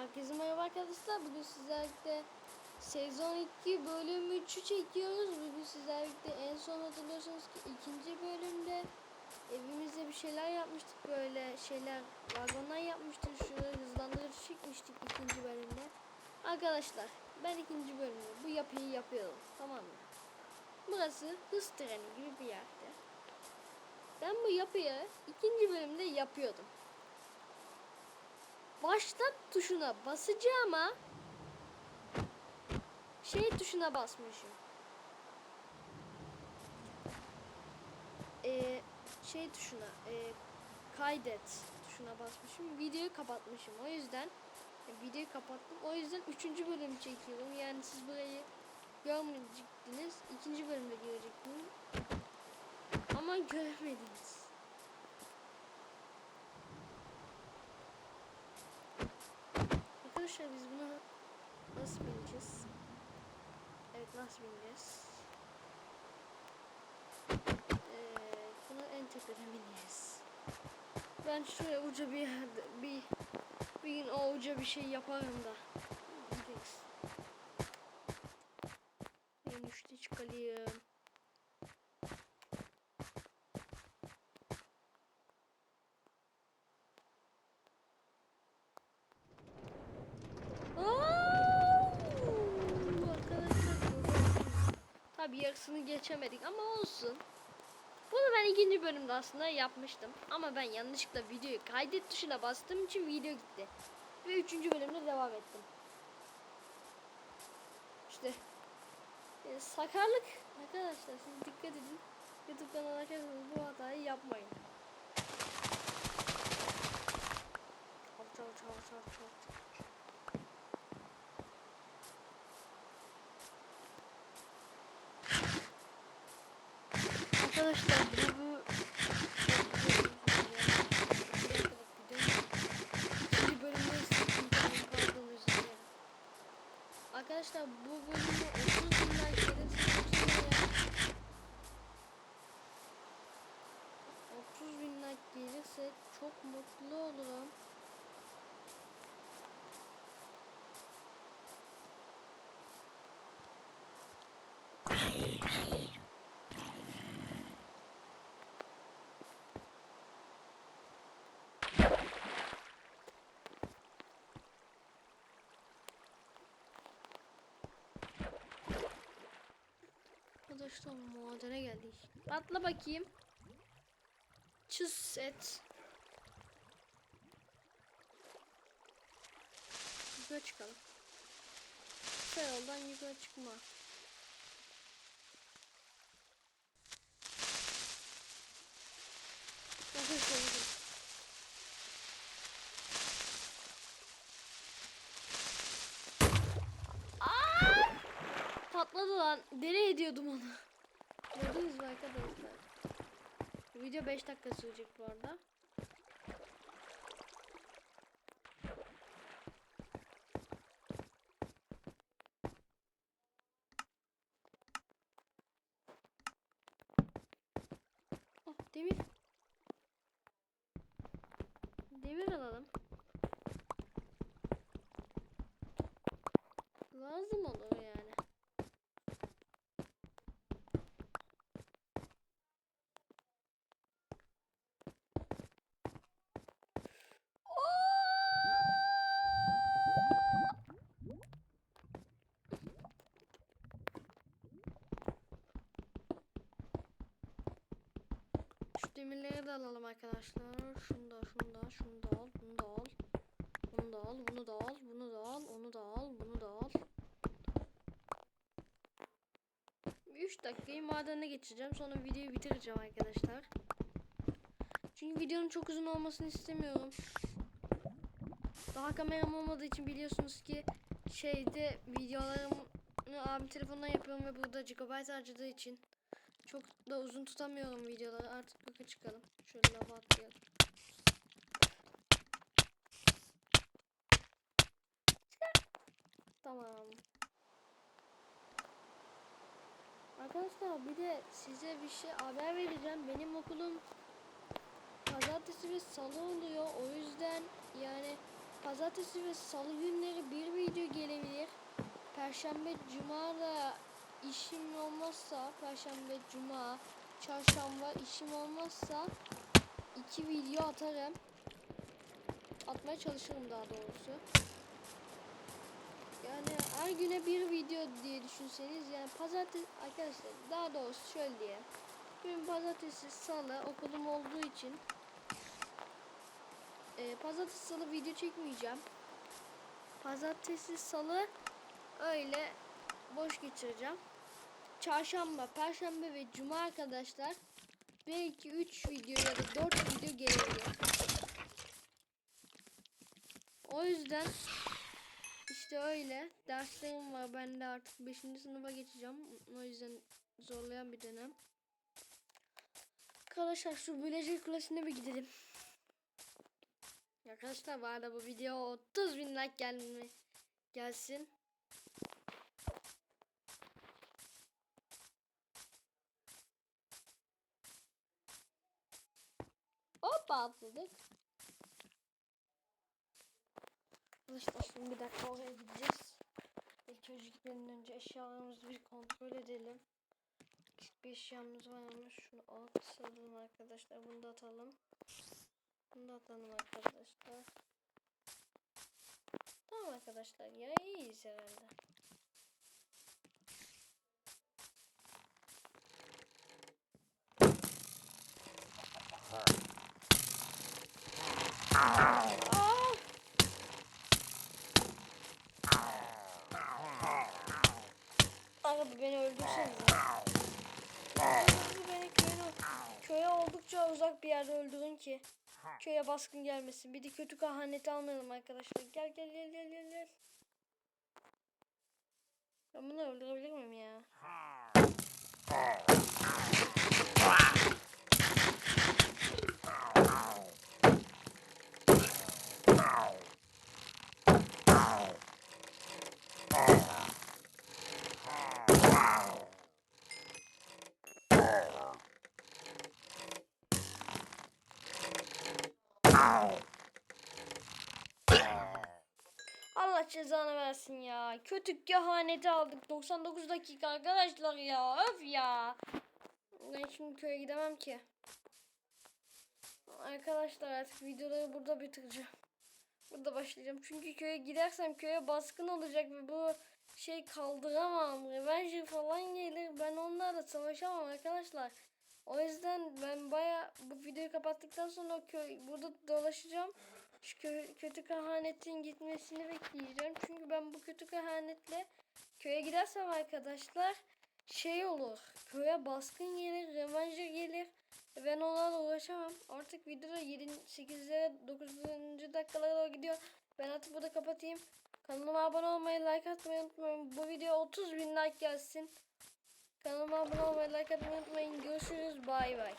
Herkese merhaba arkadaşlar. Bugün sizlerle sezon 2 bölüm 3'ü çekiyoruz. Bugün sizlerle en son hatırlıyorsanız ki ikinci bölümde evimizde bir şeyler yapmıştık. Böyle şeyler vagonlar yapmıştık. Şurada hızlandırıcı çekmiştik ikinci bölümde. Arkadaşlar ben ikinci bölümde bu yapıyı yapıyorum. Tamam mı? Burası hız treni gibi bir yerde. Ben bu yapıyı ikinci bölümde yapıyordum başlat tuşuna basacağıma şey tuşuna basmışım. Ee, şey tuşuna e, kaydet tuşuna basmışım. Videoyu kapatmışım. O yüzden e, videoyu kapattım. O yüzden üçüncü bölüm çekiyorum. Yani siz burayı görmeyecektiniz. ikinci bölümde görecektiniz. Ama görmediniz. Arkadaşlar biz buna nasıl bineceğiz? Evet nasıl bineceğiz? Ee, bunu en tepeden bineceğiz. Ben şuraya uca bir yerde bir bir gün o uca bir şey yaparım da. Gideriz. En üstte çıkalım. Tabi yarısını geçemedik ama olsun. Bunu ben ikinci bölümde aslında yapmıştım. Ama ben yanlışlıkla videoyu kaydet tuşuna bastığım için video gitti. Ve üçüncü bölümde devam ettim. İşte e, sakarlık arkadaşlar siz dikkat edin. YouTube kanalına açarsanız bu hatayı yapmayın. Çal çal çal çal çal. Arkadaşlar Arkadaşlar madene geldik. Atla bakayım. Çiz set. Yukarı çıkalım. Kısa yoldan yukarı çıkma. Arkadaşlar! Patladı lan. Deli ediyordum onu. Arkadaşlar? Bu video 5 dakika sürecek bu arada. Oh demir. Demir alalım. Lazım olur yani. Şu de alalım arkadaşlar. Şunu da, şunu da, şunu da al, bunu da al. Bunu da al, bunu da al, bunu da al, onu da al, bunu da al. 3 dakikayı madene geçeceğim. Sonra videoyu bitireceğim arkadaşlar. Çünkü videonun çok uzun olmasını istemiyorum. Daha kameram olmadığı için biliyorsunuz ki şeyde videolarımı abim telefondan yapıyorum ve burada gigabyte harcadığı için çok da uzun tutamıyorum videoları. Artık yukarı çıkalım. Şöyle lava atlayalım. Tamam. Arkadaşlar bir de size bir şey haber vereceğim. Benim okulum pazartesi ve salı oluyor. O yüzden yani pazar pazartesi ve salı günleri bir video gelebilir. Perşembe, cuma da işim olmazsa, perşembe, cuma, çarşamba işim olmazsa iki video atarım. Atmaya çalışırım daha doğrusu. Yani her güne bir video diye düşünseniz yani pazartesi arkadaşlar daha doğrusu şöyle diye. Bugün pazartesi salı okulum olduğu için e, pazartesi salı video çekmeyeceğim. Pazartesi salı öyle boş geçireceğim. Çarşamba, perşembe ve cuma arkadaşlar belki 3 video ya da 4 video gelebilir. O yüzden işte öyle. Derslerim var. Ben de artık 5. sınıfa geçeceğim. O yüzden zorlayan bir dönem. Arkadaşlar şu Bilecik Kulesi'ne bir gidelim. Arkadaşlar bu arada bu video 30 bin like gelme gelsin. Atladık. Arkadaşlar şimdi bir dakika oraya gideceğiz. İlk önce gitmeden önce eşyalarımızı bir kontrol edelim. Küçük bir eşyamız var ama şunu atalım arkadaşlar. Bunu da atalım. Bunu da atalım arkadaşlar. Tamam arkadaşlar ya iyiyiz herhalde. Uzak bir yerde öldürün ki köye baskın gelmesin. Bir de kötü kahaneti almayalım arkadaşlar. Gel gel gel gel gel gel. Ben bunu öldürebilir miyim ya? Allah cezanı versin ya. Kötü kehaneti aldık. 99 dakika arkadaşlar ya. Öf ya. Ben şimdi köye gidemem ki. Arkadaşlar artık videoları burada bitireceğim. Burada başlayacağım. Çünkü köye gidersem köye baskın olacak ve bu şey kaldıramam. Revenge falan gelir. Ben onlarla savaşamam arkadaşlar. O yüzden ben baya kapattıktan sonra o köy burada dolaşacağım. Şu kö- kötü kehanetin gitmesini bekleyeceğim. Çünkü ben bu kötü kehanetle köye gidersem arkadaşlar şey olur. Köye baskın gelir, revancı gelir. Ben onlarla uğraşamam. Artık videoda 7, 8'lere 9. dakikalara gidiyor. Ben artık burada kapatayım. Kanalıma abone olmayı, like atmayı unutmayın. Bu video 30 bin like gelsin. Kanalıma abone olmayı, like atmayı unutmayın. Görüşürüz. Bay bay.